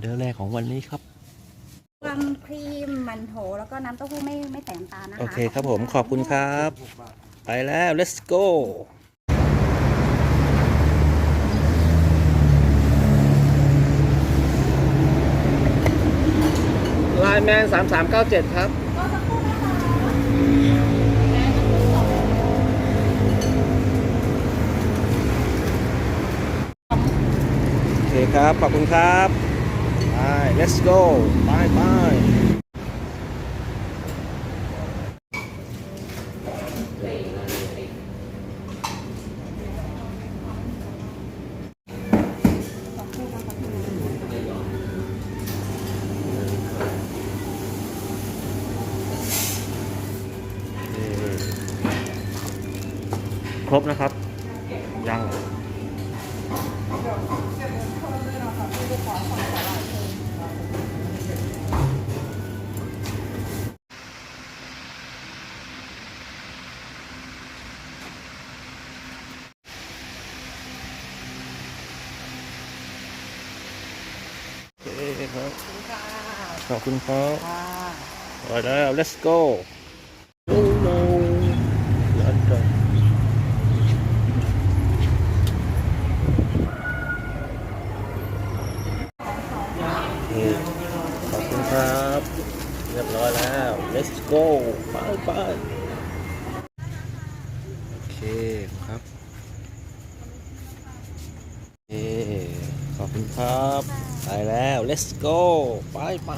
เดอร์แรกของวันนี้ครับรวมครีมมันโถแล้วก็น้ำเต้าหู้ไม่ไม่ใส่น้ำตาลนะคะโอเคครับผมขอบคุณครับ ไปแล้ว let's go ไลน์แมนสามสามเก้าเจ็ดครับ โอเคครับ ขอบคุณครับ ไป let's go ไปไปครบนะครับ ยัง คครับขอบคุณครับไปแล้ว let's go โอ้โหยัดกันนี่ขอบคุณครับ เรียบร้อยแล้ว let's go ไปไปโอเคครับเอขอบ คุณครับ ไปแล้ว let's go ไปไป